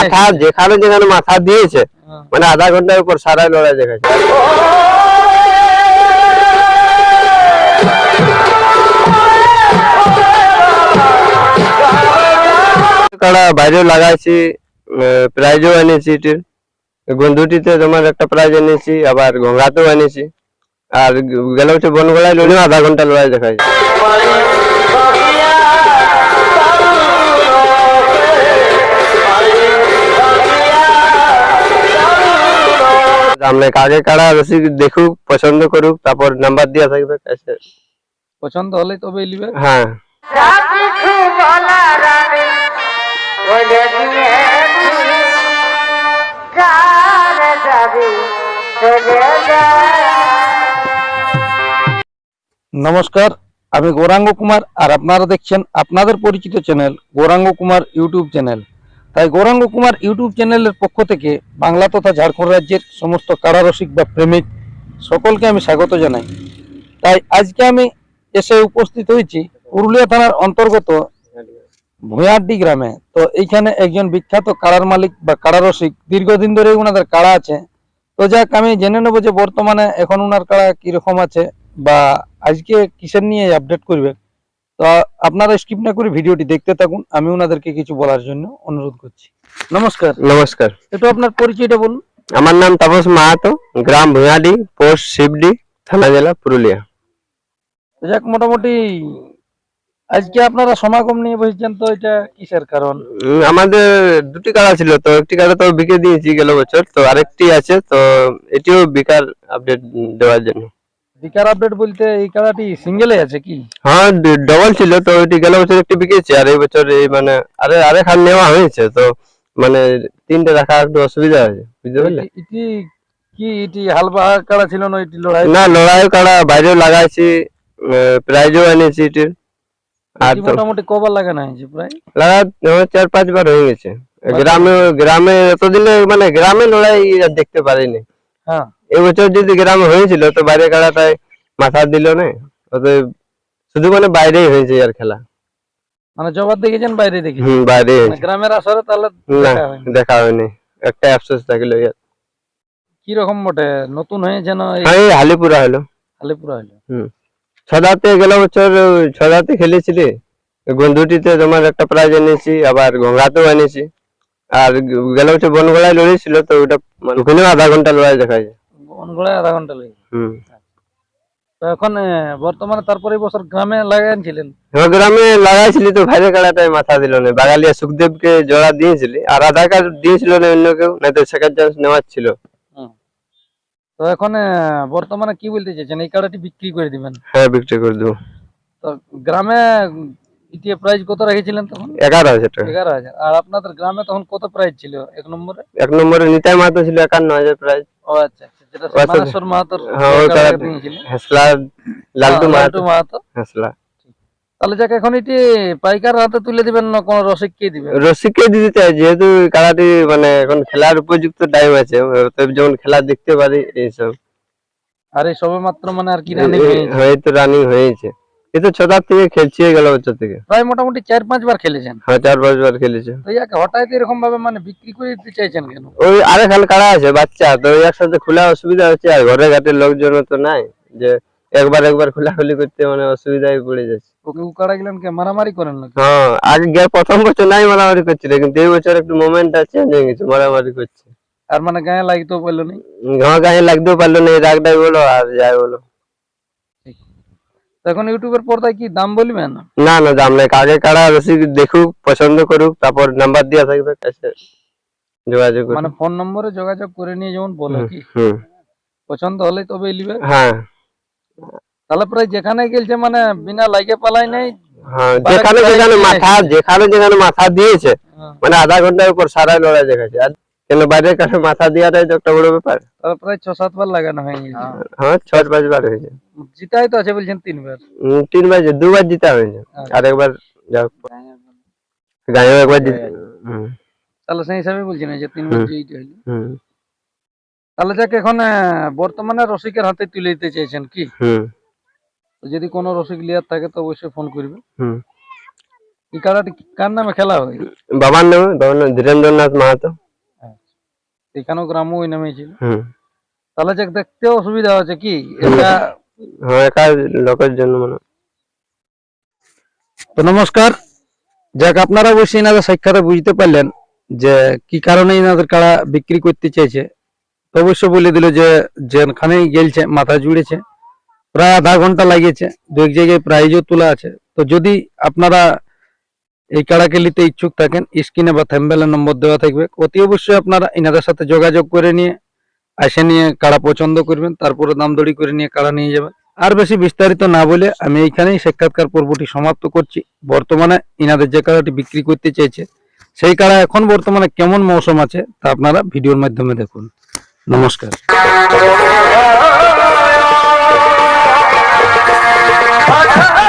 মাথা যেখানে যেখানে মাথা দিয়েছে হ্যাঁ। মানে আধা ঘণ্টার উপর সারাই লড়াই দেখাচ্ছে কাড়া বাইরেও লাগাইছি প্রাইজও এনেছি এটির। গন্ধুটিতে তোমার একটা প্রাইজ এনেছি আবার গঙ্গাতেও এনেছি। আর গেল হচ্ছে বনগোলায় লড়ি আধা ঘণ্টা লড়াই দেখাইছে। আমরা আগে কাড়া বেশি দেখুক পছন্দ করুক তারপর নাম্বার দেওয়া থাকবে কাছে পছন্দ হলে তবে লিবে হ্যাঁ। নমস্কার আমি গৌরাঙ্গ কুমার আর আপনারা দেখছেন আপনাদের পরিচিত channel Gouranga Kumar YouTube channel তাই গৌরাঙ্গ কুমার ইউটিউব চ্যানেলের পক্ষ থেকে বাংলা তথা ঝাড়খণ্ড রাজ্যের সমস্ত কারারসিক বা প্রেমিক সকলকে আমি স্বাগত জানাই। তাই আজকে আমি এসে উপস্থিত হয়েছি পুরুলিয়া থানার অন্তর্গত ভূঁয়ারডি গ্রামে। তো এইখানে একজন বিখ্যাত কাড়ার মালিক বা কাড়ারসিক দীর্ঘদিন ধরে ওনাদের কাড়া আছে। তো যাক, আমি জেনে নেব যে বর্তমানে এখন ওনার কাড়া কীরকম আছে বা আজকে কিসের নিয়ে আপডেট করবে? তো আপনারা স্কিপ না করে ভিডিওটি দেখতে থাকুন। আমি ওনাদেরকে কিছু বলার জন্য অনুরোধ করছি। নমস্কার। নমস্কার। একটু আপনার পরিচয়টা বলুন। আমার নাম তাপস মাহাতো গ্রাম ভুঁয়াডি পোস্ট শিবডি থানা জেলা পুরুলিয়া। যাক মোটামুটি আজকে আপনারা সমাগম নিয়ে বসেছেন তো এটা কিসের কারণ? আমাদের দুটি কাড়া ছিল তো একটি কাড়া তো বিকে দিয়েছি গেল বছর তো আরেকটি আছে তো এটিও বিকার আপডেট দেওয়ার জন্য। বিকার আপডেট বলতে এই কাড়াটি সিঙ্গেলে আছে কি? হ্যাঁ ডবল ছিল তো ওইটি গেল বছর একটি বিকেছে আর এই বছর এই মানে আরে আরেক হাত নেওয়া হয়েছে তো মানে তিনটে রাখা একটু অসুবিধা হয়েছে বুঝতে পারলে? এটি- এটি কি এটি হালবা কাড়া ছিল না এটি লড়াই? না লড়াই কাড়া বাইরেও লাগাইছি প্রাইজও এনেছি এটির। আর এটি মোটামুটি কবার লাগানো হয়েছে প্রায়? লাগা চার পাঁচবার হয়ে গেছে। গ্রামে গ্রামে এতদিনে মানে গ্রামে লড়াই আর দেখতে পারিনি। হ্যাঁ। এই বছর যদি গ্রামে হয়েছিল তো বাইরে কাড়াটায় মাথা দিল না। অতএব শুধু মানে বাইরেই হয়েছে আর খেলা। মানে জবাব দেখেছেন বাইরে দেখেছেন? হম বাইরে মানে গ্রামের আসরে তাহলে না দেখা হয়নি। একটা আফসোস থাকল ইয়ার কি রকম বটে? নতুন হয়ে যেন এই হ্যাঁ এই হালিপুরা হলো। আলিপুরা হলো। হম। ছদাতে গেল বছর ছদাতে খেলেছিলি? গন্ধুটিতে তোমার একটা প্রাইজ এনেছি আবার গঙ্গাতেও এনেছি। আর গেল বছর বনগোলায় লড়েছিল তো ওটা মানে ওখানেও আধা ঘণ্টা লড়াই দেখায় অনগড়ায় আধা ঘণ্টা লেগে তো এখন বর্তমানে তারপরে এই বছর গ্রামে লাগাইছিলেন গ্রামে লাগাইছিলি তো ভাইরে কাড়াটায় মাথা দিল না বাগালিয়া সুখদেবকে জোড়া দিয়েছিলি আর আধার কার্ড দিয়েছিল না অন্য কেউ না তো সেকেন্ড চান্স নেওয়ার ছিল তো এখন বর্তমানে কি বলতে চাইছেন এই কাড়াটি বিক্রি করে দিবেন হ্যাঁ বিক্রি করে দেবো তো গ্রামে ইটিএ প্রাইস কত রেখেছিলেন তখন? এগারো হাজার টাকা। এগারো হাজার আর আপনাদের গ্রামে তখন কত প্রাইস ছিল এক নম্বরে এক নম্বরে নিতাই মাহাতো ছিল একান্ন হাজার প্রাইজ ও আচ্ছা। মানেশ্বর হ্যাঁ। হেসলা লালটু হ্যাঁ, মাহাতো। মাহাতো। হেসলা। তাহলে যাক এখন এটি পাইকার হাতে তুলে দিবেন না কোন রসিককে দিবেন রসিককে দিতে চাই যেহেতু কারাটি মানে এখন খেলার উপযুক্ত টাইম আছে খেলা দেখতে পারি এইসব। আর এই সবে মাত্র মানে আর কি রানিং হয়েছে। রানিং হয়েছে। এই তো ছটার থেকে খেলছি গেল বছর থেকে। প্রায় মোটামুটি চার পাঁচ বার খেলেছেন। হ্যাঁ চার পাঁচ বার খেলেছে। তো ইয়াকে হঠাৎ এরকম ভাবে মানে বিক্রি করে দিতে চাইছেন কেন? ওই আরে খাল কাড়া আছে? বাচ্চা। তো একসাথে খোলা অসুবিধা হচ্ছে। আর ঘরে ঘাটের লোকজন তো নাই। যে একবার একবার খোলাখুলি করতে মানে অসুবিধায় পড়ে যাচ্ছে। ওকে উকাড়া গেলেন কে? মারামারি করেন না হ্যাঁ আগে গিয়ে প্রথম বছর নাই মারামারি করছিল কিন্তু এই বছর একটু মোমেন্ট চেঞ্জ হয়ে গেছে মারামারি করছে। আর মানে গায়ে লাগতেও পারল নি? ঘা গায়ে লাগতেও পারল না রাগটাই বলো আর যাই বলো। এখন ইউটিউবের পর্দায় কি দাম বলবেন? না না দাম নাই। আগে কাড়া বেশি দেখুক পছন্দ করুক তারপর নাম্বার দেওয়া থাকবে কাছে যোগাযোগ মানে ফোন নম্বরে যোগাযোগ করে নিয়ে যেমন বলে কি? পছন্দ হলে তবে নিবে। হ্যাঁ। তাহলে প্রায় যেখানে গেলছে মানে বিনা লাইকে পালাই নাই। হ্যাঁ যেখানে যেখানে মাথা যেখানে যেখানে মাথা দিয়েছে হ্যাঁ, মানে আধা ঘণ্টার উপর সারাই লড়াই দেখাচ্ছে। আর কেন বাইরের কাছে মাথা দেওয়াটাই তো একটা বড় ব্যাপার? তাহলে প্রায় ছ সাত বার লাগানো হয়ে গেছে। হ্যাঁ। ছয় পাঁচ বার হয়েছে। জিতাই তো আছে বলছেন তিনবার। তিনবার যে- দুবার জিতা হয়েছে। আচ্ছা। আর একবার যাও গাঁয়েও একবার জিত তাহলে সেই হিসাবে বলছি না যে তিনবার হুম। জিত হইল তাহলে যাক এখন বর্তমানে রসিকের হাতে তুলে দিতে চাইছেন কি? হুম, যদি কোনো রসিক লিয়ার থাকে তো অবশ্যই ফোন করবে। হুম। এই কাড়াটি কি- কার নামে খেলা হয়? বাবার নামে বাবার নাম ধীরেন্দ্রনাথ মাহাতো। এখানেও গ্রাম্য ওই নামে ছিল। তাহলে যে দেখতে অসুবিধা হচ্ছে কি? এটা হ্যাঁ একা লোকের জন্য মানে তো নমস্কার। যাক আপনারা অবশ্যই এনাদের সাক্ষাতে বুঝতে পারলেন যে কি কারণে এনাদের কাড়া বিক্রি করতে চাইছে তো অবশ্য বলে দিল যে যেখানেই গেলছে মাথা জুড়েছে। প্রায় আধা ঘণ্টা লাগিয়েছে। দু এক জায়গায় প্রাইজও তোলা আছে। তো যদি আপনারা এই কাড়াকে নিতে ইচ্ছুক থাকেন স্ক্রিনে বা থ্যাম্বেলের নম্বর দেওয়া থাকবে অতি অবশ্যই আপনারা এনাদের সাথে যোগাযোগ করে নিয়ে এসে নিয়ে কাড়া পছন্দ করবেন তারপরে দাম দড়ি করে নিয়ে কাড়া নিয়ে যাবেন আর বেশি বিস্তারিত না বলে আমি এইখানেই সাক্ষাৎকার পর্বটি সমাপ্ত করছি বর্তমানে ইনাদের যে কাড়াটি বিক্রি করতে চাইছে সেই কাড়া এখন বর্তমানে কেমন মৌসুম আছে তা আপনারা ভিডিওর মাধ্যমে দেখুন নমস্কার Ah